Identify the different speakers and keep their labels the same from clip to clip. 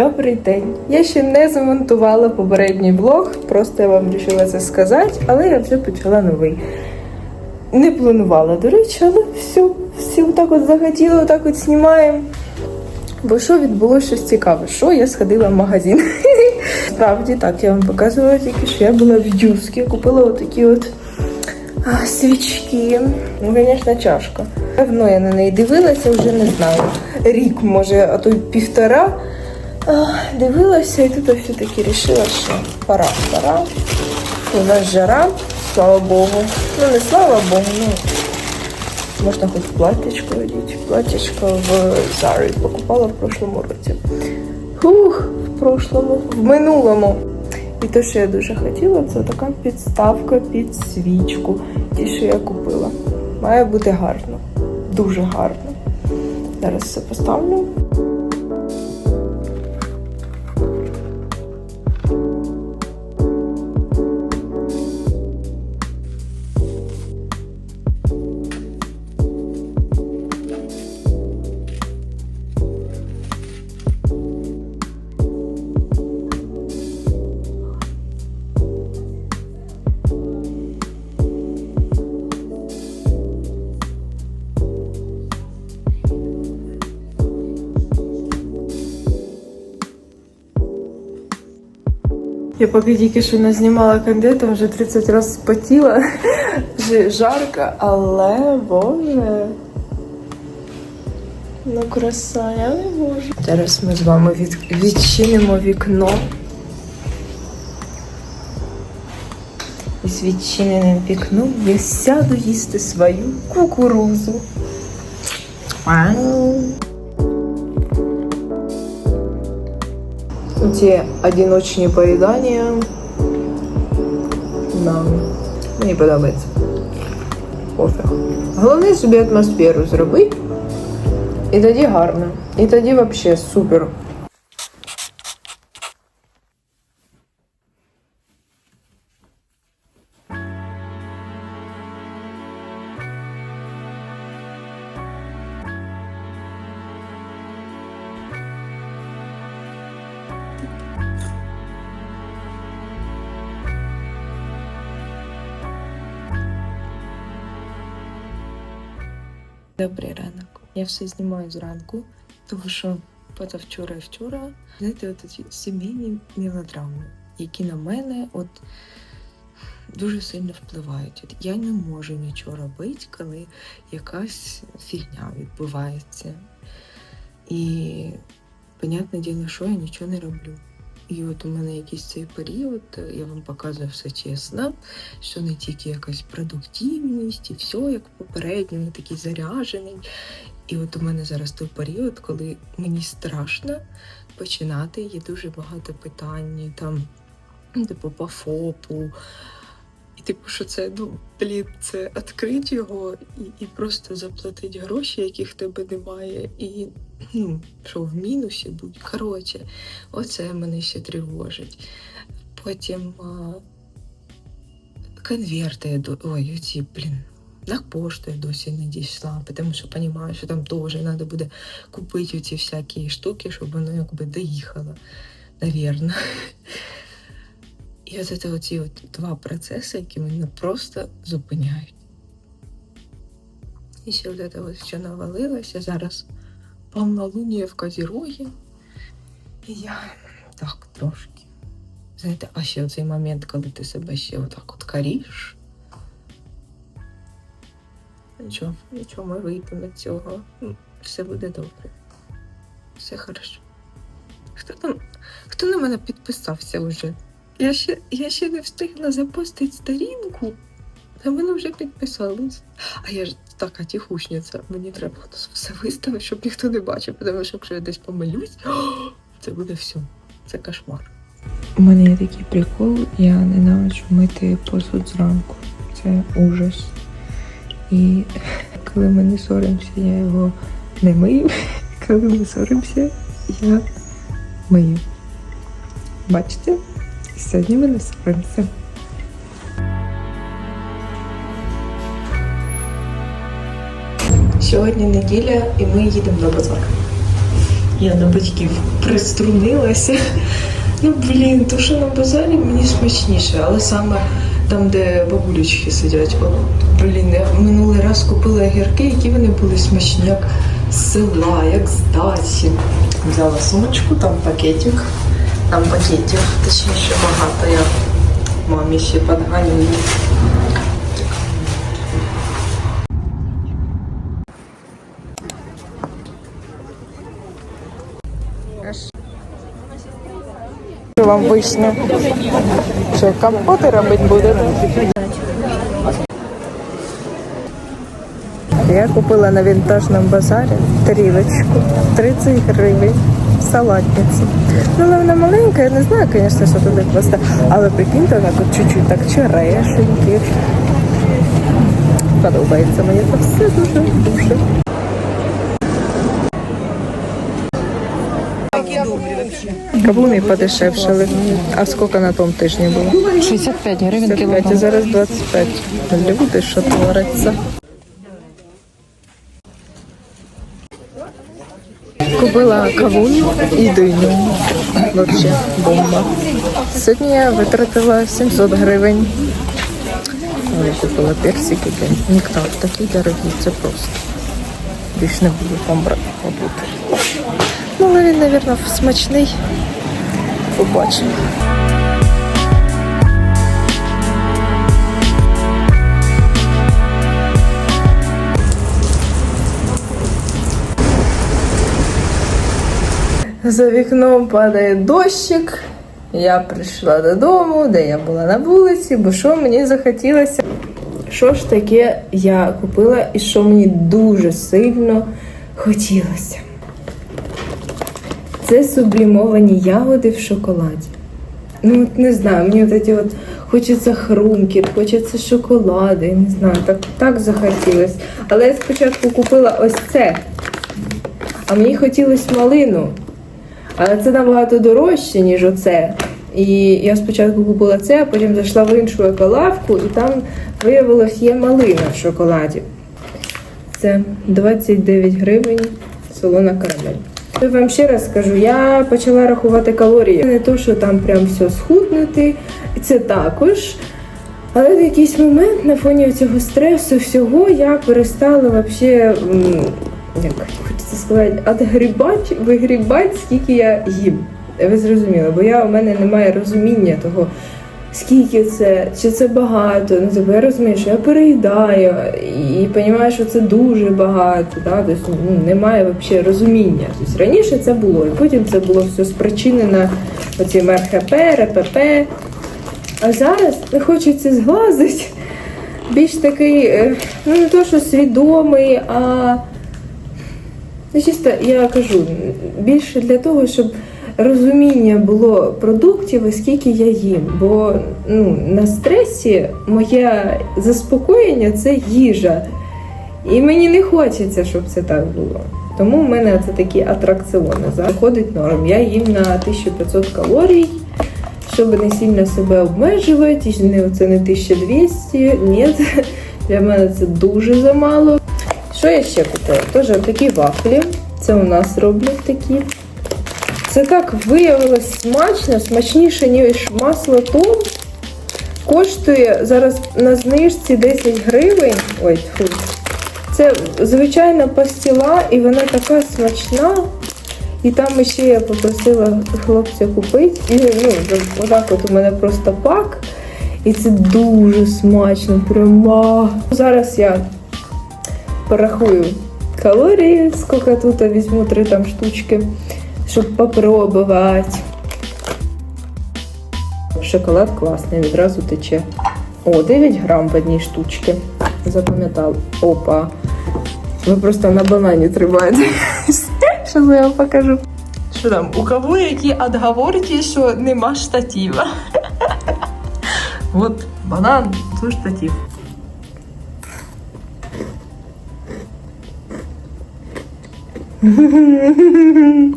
Speaker 1: Добрий день. Я ще не замонтувала попередній влог, просто я вам вирішила це сказати, але я вже почала новий. Не планувала, до речі, але все, всі отак от захотіли, отак от знімаємо. Бо що відбулося щось цікаве? Що я сходила в магазин? Справді, так, я вам показувала тільки, що я була в Юскі, купила отакі от а, свічки. Ну, звісно, чашка. Давно я на неї дивилася, вже не знаю. Рік, може, а то й півтора. Дивилася і тут все-таки вирішила, що пора, пора. У нас жара, слава Богу. Ну, не слава Богу, ну можна хоч платічко одіти. Платічко в Зарі покупала в прошлому році. Фух, в прошлому, в минулому. І те, що я дуже хотіла, це така підставка під свічку. Ті, що я купила. Має бути гарно. Дуже гарно. Зараз все поставлю. Я поки тільки що не знімала кондитом, вже 30 разів спотіла. Жарко, але боже. Ну, краса, я не можу. Зараз ми з вами від... відчинимо вікно. І з відчиненим вікном я сяду їсти свою кукурузу. Вау. Эти одиночные поїдання нам мені подобається. Пофіг. Головне собі атмосферу зробити. І тоді гарно. І тоді взагалі супер. Добрий ранок. Я все знімаю зранку, тому що позавчора і вчора, знаєте, от ці сімейні мелодрами, які на мене от дуже сильно впливають. От я не можу нічого робити, коли якась фігня відбувається. І, понятне діло, що я нічого не роблю. І от у мене якийсь цей період, я вам показую все чесно, що не тільки якась продуктивність і все, як попередньо, не такий заряджений. І от у мене зараз той період, коли мені страшно починати, є дуже багато питань, там, типу, по ФОПу. І типу, що це, ну, блін, це відкрити його і, і просто заплатити гроші, яких в тебе немає, і ну, що в мінусі будь. Коротше, оце мене ще тривожить. Потім а, конверти, я до- ой, ці, блін, на пошту я досі не дійшла, тому що розумію, що там теж треба буде купити ці всякі штуки, щоб воно якби доїхало, навірно. І от це оці от два процеси, які мене просто зупиняють. І ще от це от що навалилося зараз повнолуння в Козірогі. І я так трошки. Знаєте, а ще цей момент, коли ти себе ще отак от каріш. Нічого, нічого, ми вийдемо з цього. Все буде добре. Все хорошо. Хто там? Хто на мене підписався вже? Я ще, я ще не встигла запостити сторінку, а мене вже підписались. А я ж така тихушниця, мені треба все виставити, щоб ніхто не бачив, тому що якщо я десь помилюсь, це буде все. Це кошмар. У мене є такий прикол, я ненавиджу мити посуд зранку. Це ужас. І коли ми не соримося, я його не мию. Коли ми соримося, я мию. Бачите? Сьогодні ми не. Сьогодні неділя і ми їдемо на базар. Я на батьків приструнилася. Ну, блін, то, що на базарі мені смачніше, але саме там, де бабулечки сидять. От, блін, я минулий раз купила огірки, які вони були смачні, як з села, як з дачі. Взяла сумочку, там пакетик. Там пакетів, точніше багато. Я мамі ще подганюю. Що вам вишня? Що, компоти робити буде? Я купила на вінтажному базарі тарілочку 30 гривень салатницю. Ну, але вона маленька, я не знаю, звісно, що туди класти. Але прикиньте, вона тут чуть-чуть так черешеньки. Подобається мені це все дуже-дуже. Кавуни подешевшали. А скільки на тому тижні було?
Speaker 2: 65 гривень
Speaker 1: 55, а зараз 25. Люди, що твориться. Купила кавунь і диню. Вообще бомба. Сьогодні я витратила 700 гривень. Я купила персики, ніхто такий дорогий, це просто. Більш не буду там мабуть. Ну, але він, мабуть, смачний. Побачимо. За вікном падає дощик. Я прийшла додому, де я була на вулиці, бо що мені захотілося. Що ж таке я купила і що мені дуже сильно хотілося? Це сублімовані ягоди в шоколаді. Ну, от не знаю, мені от эти от хочеться хрумкіт, хочеться шоколаду, я не знаю, так, так захотілося. Але я спочатку купила ось це. А мені хотілося малину. Але це набагато дорожче, ніж оце. І я спочатку купила це, а потім зайшла в іншу еколавку, і там виявилось є малина в шоколаді. Це 29 гривень солона карамель. Я вам ще раз скажу, я почала рахувати калорії. Не то, що там прям все схуднути, це також. Але в якийсь момент на фоні цього стресу всього я перестала м, як хочеться сказати, отгрібати, вигрібати, скільки я їм. Ви зрозуміли, бо я у мене немає розуміння того, скільки це, чи це багато. Ну, тобто я розумію, що я переїдаю і розумію, що це дуже багато. Да? Тобто, ну, немає взагалі розуміння. Тобто, раніше це було, і потім це було все спричинено оцим РХП, РПП. А зараз не хочеться зглазити. Більш такий, е, ну не то, що свідомий, а ну, чисто я кажу, більше для того, щоб розуміння було продуктів і скільки я їм. Бо ну, на стресі моє заспокоєння це їжа. І мені не хочеться, щоб це так було. Тому в мене це такі атракціони. Заходить норм. Я їм на 1500 калорій щоб не сильно себе обмежувати, це не 1200, ні, для мене це дуже замало. Що я ще купила? Теж такі вафлі. Це у нас роблять такі. Це так виявилось смачно, смачніше, ніж масло том. Коштує зараз на знижці 10 гривень. Ой, фу. Це звичайна пастила, і вона така смачна. І там ще я попросила хлопця купити. І ну, отак от у мене просто пак. І це дуже смачно, прямо. Зараз я порахую калорії, скільки тут я візьму три там штучки, щоб попробувати. Шоколад класний, відразу тече. О, 9 грам в одній штучці. Запам'ятала. Опа. Ви просто на банані тримаєте. Що я вам покажу. Що там? У кого які отговорки, що нема штатива? От банан, це штатив.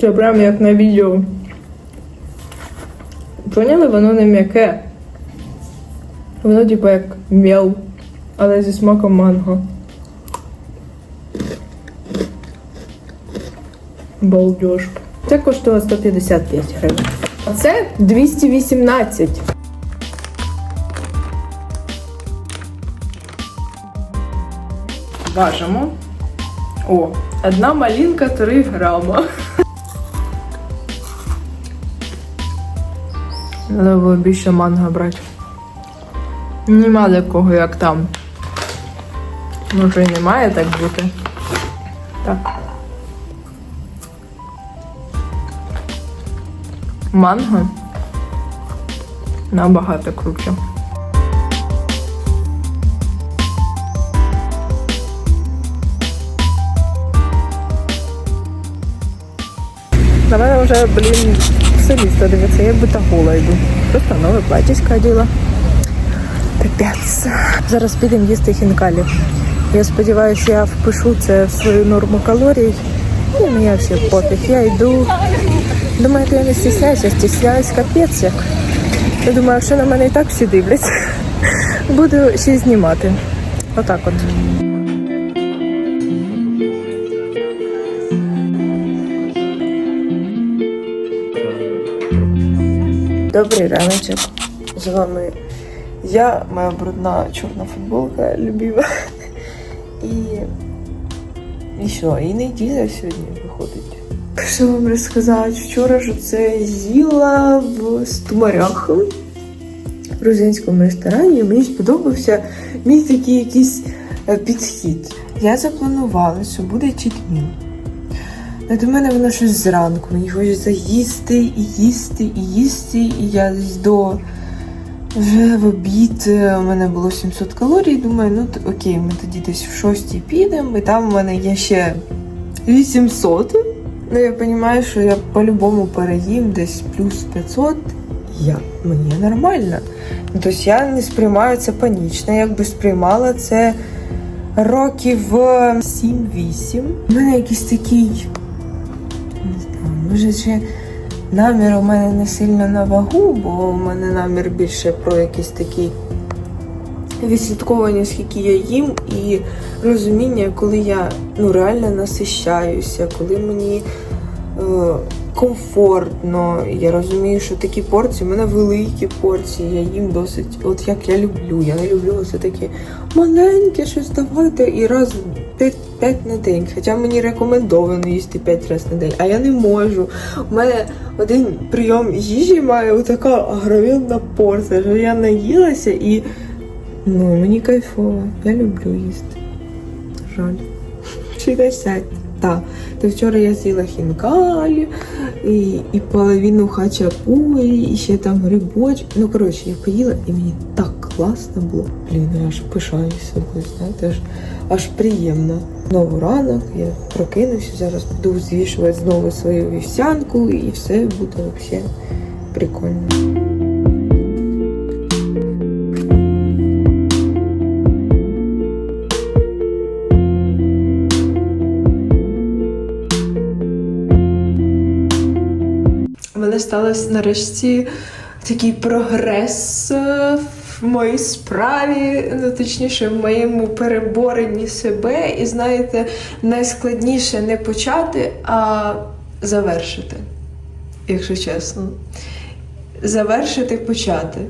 Speaker 1: Це прям як на відео. Поняли, воно не м'яке. Воно типу як мел, але зі смаком манго. Балдеж. Це коштувало 155 гривень. А це 218. Важимо. О, одна малинка 3 грама. Треба було більше манго брати. Нема такого, як там. Може і не має так бути. Так. Манго набагато круче. На мене вже, блін, все місто дивиться, я будто гола йду. Просто нове платьисько оділа. Капець. Зараз підемо їсти хінкалі. Я сподіваюся, я впишу це в свою норму калорій. І мені все пофіг. Я йду. Думаєте, я не стісняюся, стісняюсь капець як. Я думаю, якщо на мене і так всі дивляться, буду ще знімати. Отак от. Добрий раночок. З вами я, моя брудна чорна футболка любима. І. І що? І неділя сьогодні виходить. Що вам розказати? Вчора ж це з'їла в стумарях в грузинському ресторані. Мені сподобався мій такий якийсь е, підхід. Я запланувала, що буде чітміл. А до мене воно щось зранку. Мені хочеться їсти і їсти і їсти. І я десь до вже в обід е, у мене було 700 калорій. Думаю, ну окей, ми тоді десь в 6 підемо, і там у мене є ще 800. Ну я розумію, що я по-любому переїм десь плюс 500. Я, мені нормально. Тобто я не сприймаю це панічно, якби сприймала це років е, 7-8. У мене якийсь такий може ще намір у мене не сильно на вагу, бо у мене намір більше про якийсь такий відслідковування, скільки я їм, і розуміння, коли я ну, реально насищаюся, коли мені е, комфортно. Я розумію, що такі порції, у мене великі порції, я їм досить, от як я люблю. Я не люблю все таке маленьке щось давати і раз 5, 5 на день. Хоча мені рекомендовано їсти 5 разів на день, а я не можу. У мене один прийом їжі має така огроменна порція, що я наїлася і ну, мені кайфово. Я люблю їсти. Жаль. 60. Так. То вчора я з'їла хінкалі і, і половину хачапурі, і ще там грибоч. Ну, коротше, я поїла і мені так класно було. Блін, я аж пишаюсь собою, знаєте, аж, аж приємно. Знову ранок, я прокинуся, зараз буду звішувати знову свою вівсянку і все буде взагалі прикольно. У мене сталося нарешті такий прогрес е, в моїй справі, ну точніше, в моєму переборенні себе. І знаєте, найскладніше не почати, а завершити, якщо чесно. Завершити почати.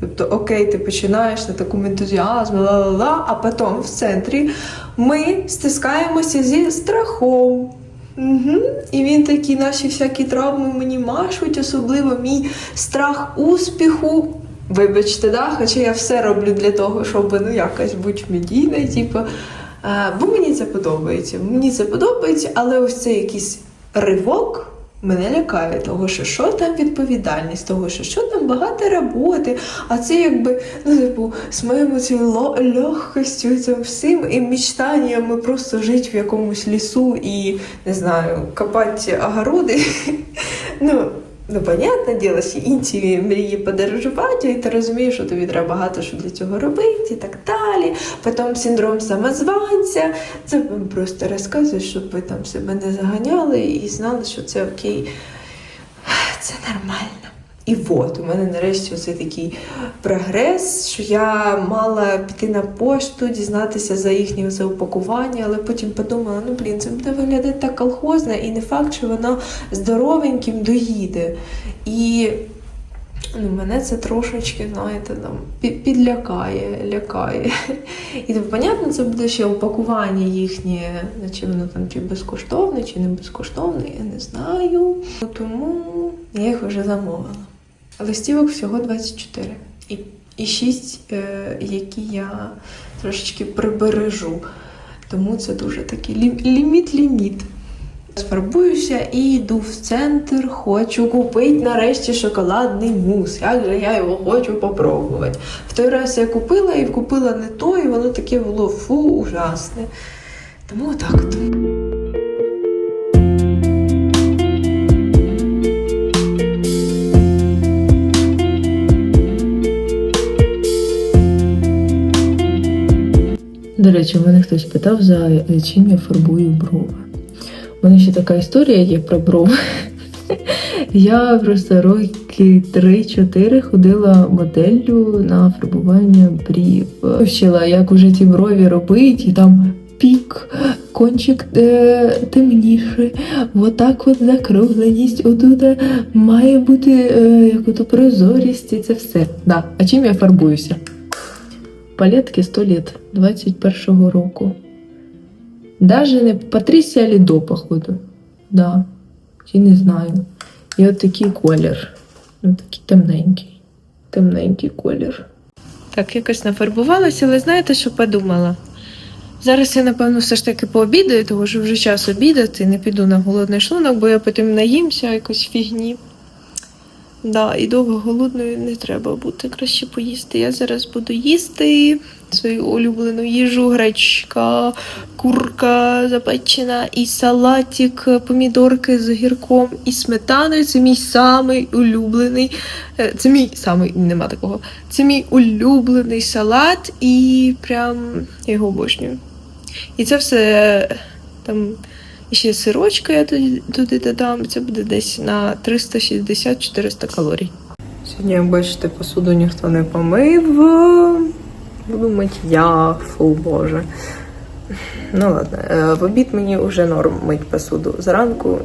Speaker 1: Тобто, окей, ти починаєш на такому ентузіазмі, ла-ла-ла, а потім в центрі ми стискаємося зі страхом. Угу. І він такі наші всякі травми мені машуть, особливо мій страх успіху. Вибачте, да? хоча я все роблю для того, щоб ну, якось бути медійною, типу. Е, бо мені це подобається. Мені це подобається, але ось цей якийсь ривок мене лякає, того, що що там відповідальність, того, що що там багато роботи, а це якби, ну, типу, з моєю цією легкостю, цим всім і мечтаннями просто жити в якомусь лісу і, не знаю, копати огороди. ну, Ну, понятне діло, що інші мрії подорожувати, і ти розумієш, що тобі треба багато що для цього робити і так далі. Потім синдром самозванця. Це просто розказуєш, щоб ви там себе не заганяли і знали, що це окей. Це нормально. І от, у мене нарешті оце такий прогрес, що я мала піти на пошту, дізнатися за їхнє це упакування, але потім подумала, ну блін, це буде виглядати так колхозно, і не факт, що воно здоровеньким доїде. І ну, мене це трошечки, знаєте, там підлякає, лякає. І то, понятно, це буде ще упакування їхнє, чи воно там чи безкоштовне, чи не безкоштовне, я не знаю. Тому я їх вже замовила. Листівок всього 24. І, і 6, е, які я трошечки прибережу. Тому це дуже такий лі- ліміт-ліміт. Сфарбуюся і йду в центр, хочу купити нарешті шоколадний мус. Як же я його хочу попробувати. В той раз я купила і купила не то, і воно таке було фу, ужасне. Тому отак от. До речі, мене хтось питав, за е, чим я фарбую брови. У мене ще така історія є про брови. Я просто роки 3-4 ходила моделлю на фарбування брів. Вчила, як уже ті брові робити, і там пік, кончик е, темніший, отак от закругленість, отут е, має бути е, як прозорість, і це все. Да. А чим я фарбуюся? Палетки 100 лет 21-го року. Даже не Патрісія Лідо, походу. Да. Чи не знаю. І от такий колір. Ну, такий темненький. Темненький колір. Так, якось нафарбувалася, але знаєте, що подумала? Зараз я, напевно, все ж таки пообідаю, тому що вже час обідати, не піду на голодний шлунок, бо я потім наїмся якось фігні. Да, і довго голодною не треба бути, краще поїсти. Я зараз буду їсти свою улюблену їжу, гречка, курка запечена, і салатик, помідорки з огірком і сметаною. Це мій самий улюблений. е, Це мій самий, нема такого. Це мій улюблений салат, і прям його обожнюю. І це все е, там. І ще сирочка я туди, туди додам, це буде десь на 360-400 калорій. Сьогодні, як бачите, посуду ніхто не помив. Буду мити я, фу боже. Ну ладно, е, в обід мені вже норм мить посуду. Зранку.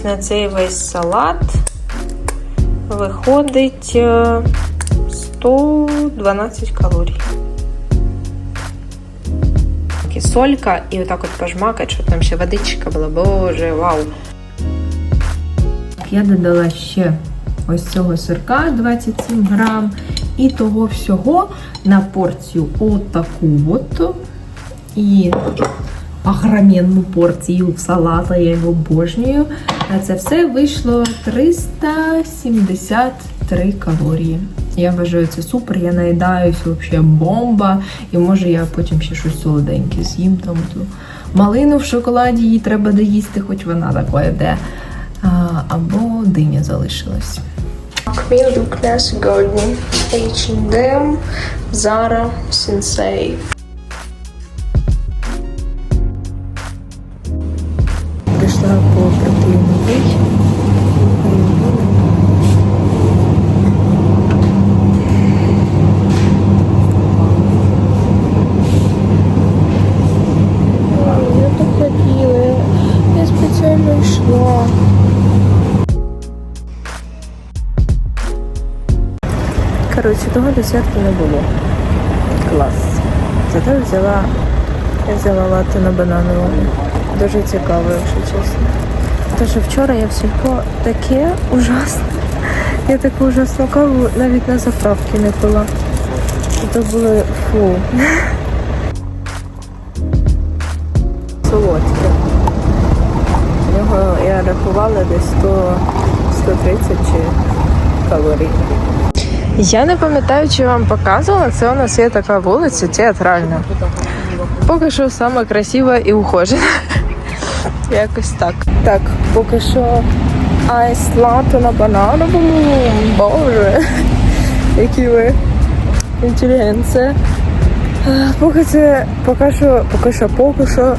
Speaker 1: Ось на цей весь салат виходить е, 112 калорій. І солька, і отак от пожмакать, щоб там ще водичка була. Боже, вау. Я додала ще ось цього сирка 27 грам. І того всього на порцію отаку от. І огроменну порцію салата, я його обожнюю. А це все вийшло 373 калорії. Я вважаю це супер, я наїдаюсь взагалі бомба. І може я потім ще щось солоденьке з'їм там ту малину в шоколаді, її треба доїсти, хоч вона така йде. Або диня залишилась. Мілду Class Garden, H&M, Zara, Sensei. Тобто десятки не було. Клас. Зате взяла я взяла лати на бананову. Дуже цікаво, якщо чесно. Тож вчора я в сільпо таке ужасне. Я таку ужасну каву навіть на заправки не пила. Це було фу. Солодке. Його я рахувала десь 100, 130 чи калорій. Я не пам'ятаю, чи вам показувала, це у нас є така вулиця театральна. Поки що саме красива і ухожена. Якось так. Так, поки що айс латте на банановому. Боже, які ви інтелігенція. Поки це поки що, поки що, поки що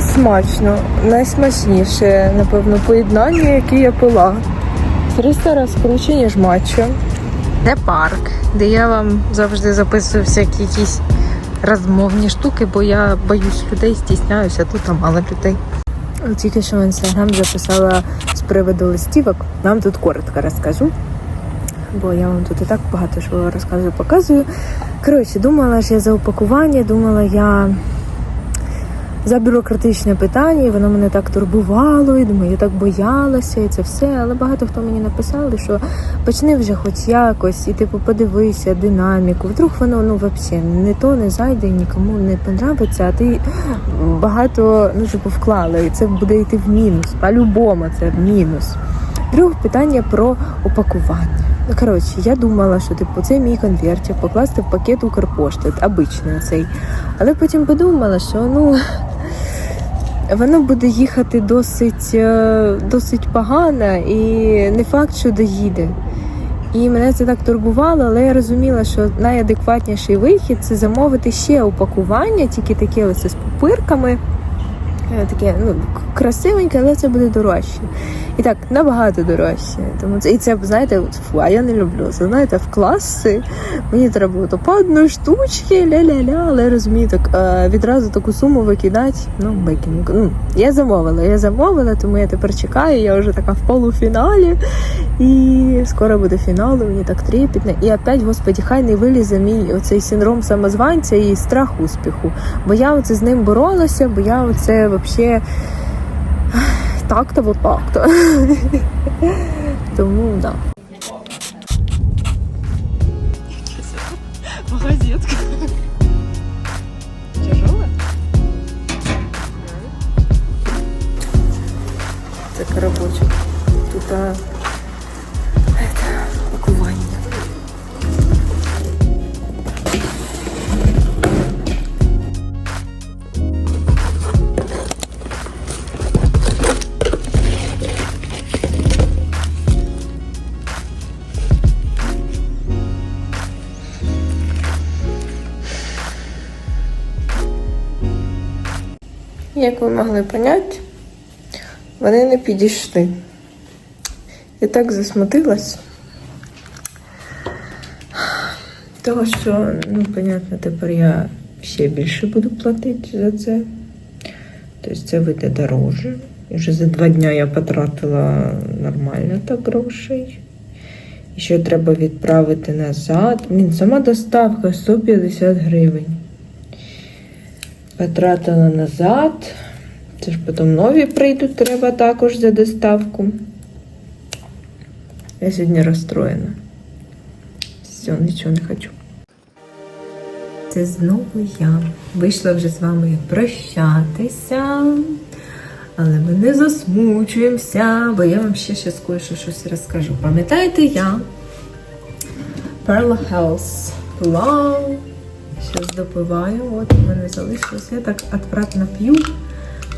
Speaker 1: смачно. Найсмачніше, напевно, поєднання, яке я пила. 300 разів круче, ніж матча. Це парк, де я вам завжди записую всякі якісь розмовні штуки, бо я боюсь людей, стісняюся, тут там мало людей. Тільки що в інстаграм записала з приводу листівок. Вам тут коротко розкажу, бо я вам тут і так багато що розказую, показую. Коротше, думала ж я за упакування, думала я за бюрократичне питання, і воно мене так турбувало, і думаю, я так боялася, і це все. Але багато хто мені написали, що почни вже хоч якось, і типу подивися динаміку. Вдруг воно ну взагалі не то не зайде, нікому не понравиться, а ти багато ну типу вклала, і це буде йти в мінус. По-любому це в мінус. Друге питання про упакування. Ну, коротше, я думала, що типу це мій конвертик покласти в пакет Укрпошти, обичний цей. Але потім подумала, що ну воно буде їхати досить, е, досить погано і не факт, що доїде. І мене це так турбувало, але я розуміла, що найадекватніший вихід це замовити ще упакування, тільки таке ось з пупирками. Е, Таке ну, красивеньке, але це буде дорожче. І так, набагато дорожче. Тому це, і це, знаєте, фу, а я не люблю. Це знаєте, в класи мені треба було то по одної штучці, ля-ля-ля, але розумію, так е, відразу таку суму викидати. Ну, викину. Ну, я замовила, я замовила, тому я тепер чекаю. Я вже така в полуфіналі. І скоро буде фінал, мені так трепетно. І опять, господі, хай не вилізе мій оцей синдром самозванця і страх успіху. Бо я оце з ним боролася, бо я оце взагалі так-то, вот так-то. Тому да.
Speaker 2: Магазетка. Тяжелая?
Speaker 1: Це коробочок. Тут а, могли поняти, вони не підійшли. Я так засмутилась. Того, що, ну, понятно, тепер я ще більше буду платити за це. Тобто це вийде дороже. І вже за два дні я потратила нормально так грошей. І ще треба відправити назад. Блін, сама доставка 150 гривень. Потратила назад. Це ж потім нові прийдуть, треба також за доставку. Я сьогодні розстроєна. Все, нічого не хочу. Це знову я. Вийшла вже з вами прощатися. Але ми не засмучуємося, бо я вам ще ще кое-що щось розкажу. Пам'ятаєте я? Perla Health Плав. Щось допиваю. От у мене залишилось. Я так отвратно п'ю.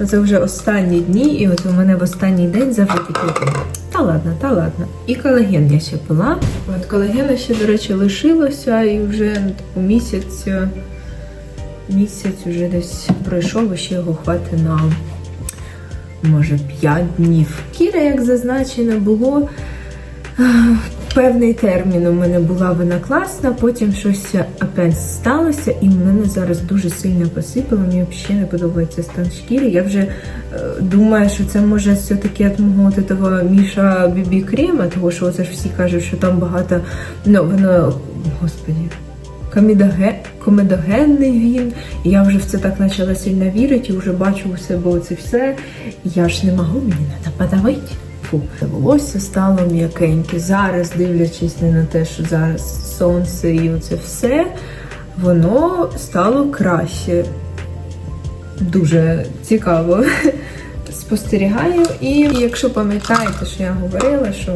Speaker 1: Це вже останні дні, і от у мене в останній день завжди такі. Та ладно, та ладно. І колаген я ще пила. От колагена ще, до речі, лишилося, і вже ну, типу, місяць, е, місяць вже десь пройшов, і ще його хватить на може 5 днів. Кіра, як зазначено, було певний термін. У мене була вона класна, потім щось опять сталося, і мене зараз дуже сильно посипало. Мені взагалі не подобається стан шкіри. Я вже е, думаю, що це може все-таки від мого от того Міша Бібі крема, тому що це ж всі кажуть, що там багато, ну воно, господі. Комедоге... комедогенний він. І я вже в це так почала сильно вірити, і вже бачу у себе оце все. Я ж не можу, мені треба подавити. Фу. Волосся стало м'якеньке. Зараз, дивлячись не на те, що зараз сонце і оце все, воно стало краще. дуже цікаво спостерігаю. І якщо пам'ятаєте, що я говорила, що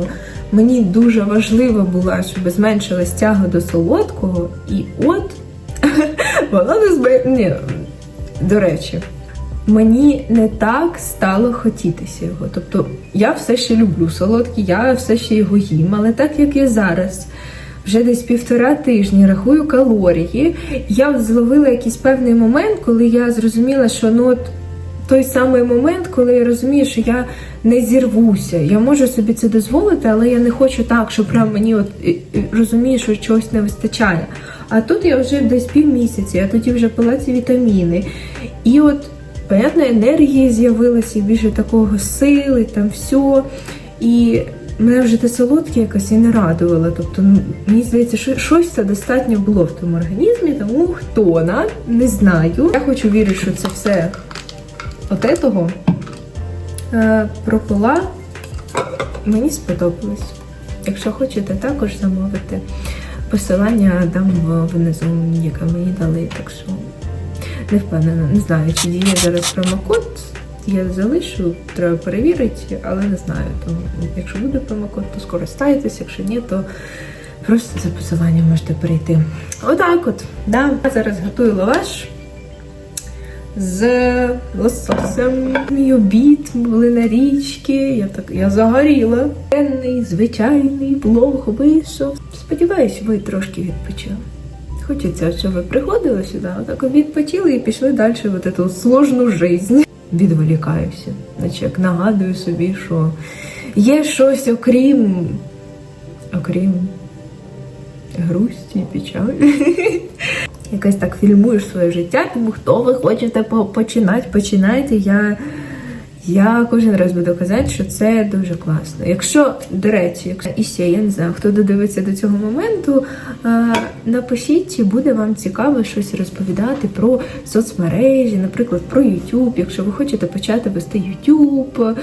Speaker 1: мені дуже важливо було, щоб зменшилась тяга до солодкого, і от вона не збе... Ні, до речі, мені не так стало хотітися його. Тобто я все ще люблю солодкий, я все ще його їм, але так як я зараз. Вже десь півтора тижні рахую калорії. Я зловила якийсь певний момент, коли я зрозуміла, що ну от той самий момент, коли я розумію, що я не зірвуся. Я можу собі це дозволити, але я не хочу так, що прям мені от е, е, розумію, що чогось не вистачає. А тут я вже десь півмісяці, я тоді вже пила ці вітаміни. І от, понятно, енергії з'явилася, і більше такого сили, там все. І мене вже те солодке якось і не радувало. Тобто, мені здається, що щось це достатньо було в тому організмі, тому хто на не знаю. Я хочу вірити, що це все от этого е, пропила. Мені сподобалось. Якщо хочете також замовити, посилання дам внизу, яке мені дали, так що не впевнена, не знаю, чи діє зараз промокод. Я залишу, треба перевірити, але не знаю. Тому якщо буде промокод, то скористайтесь, якщо ні, то просто за посиланням можете перейти. Отак от. Да. Я зараз готую лаваш з лососем. Мій обід, були на річці, я так я загоріла. Денний, звичайний блог вийшов. Сподіваюсь, ви трошки відпочили. Хочеться, щоб ви приходили сюди, отак от відпочили і пішли далі в цю сложну жизнь. Відволікаюся. Наче як нагадую собі, що є щось окрім. окрім грусті печалі. Якось так фільмуєш своє життя, тому хто ви хочете по- починати, починайте. Я, я кожен раз буду казати, що це дуже класно. Якщо, до речі, якщо і ще я не знаю, хто додивиться до цього моменту, а, напишіть, чи буде вам цікаво щось розповідати про соцмережі, наприклад, про YouTube. Якщо ви хочете почати вести YouTube,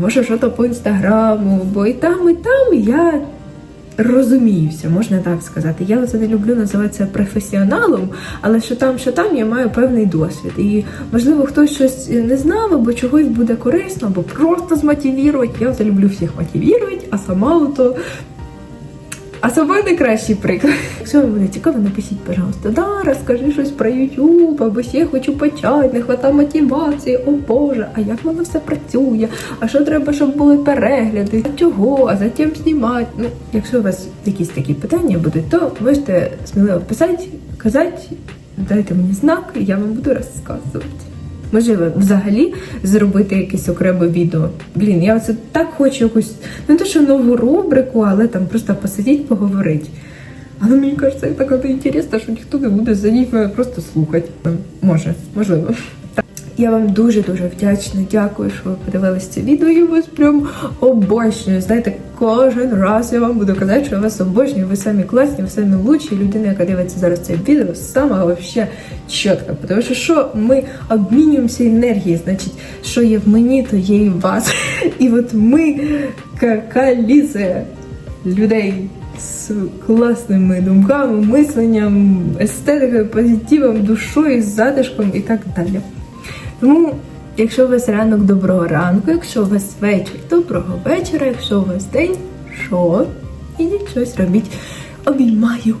Speaker 1: може що то по інстаграму, бо і там, і там я розуміюся, можна так сказати. Я це не люблю називатися професіоналом, але що там, що там, я маю певний досвід. І можливо хтось щось не знав, або чогось буде корисно, або просто змотивувати. Я це люблю всіх мотивувати, а сама то. А сама не кращий приклад. Якщо вам буде цікаво, напишіть, пожалуйста, да, розкажи щось про YouTube, або ще хочу почати, не хватає мотивації, о Боже, а як воно все працює? А що треба, щоб були перегляди? А чого? А затім знімати? Ну, якщо у вас якісь такі питання будуть, то можете сміливо писати, казати, дайте мені знак, і я вам буду розказувати. Можливо, взагалі зробити якесь окреме відео. Блін, я оце так хочу якусь, не те, що нову рубрику, але там просто посидіти, поговорити. Але мені кажеться, так от інтересно, що ніхто не буде за них просто слухати. Може, можливо. Я вам дуже-дуже вдячна. Дякую, що ви подивилися це відео. Я вас прям обожнюю. Знаєте, кожен раз я вам буду казати, що я вас обожнюю. Ви самі класні, ви самі лучші. Людина, яка дивиться зараз це відео, сама вообще чітка. Тому що що ми обмінюємося енергією, значить, що є в мені, то є і в вас. І от ми калізе людей з класними думками, мисленням, естетикою, позитивом, душою, затишком і так далі. Тому, якщо у вас ранок доброго ранку, якщо у вас вечір доброго вечора, якщо у вас день, що? Ідіть щось робіть. Обіймаю.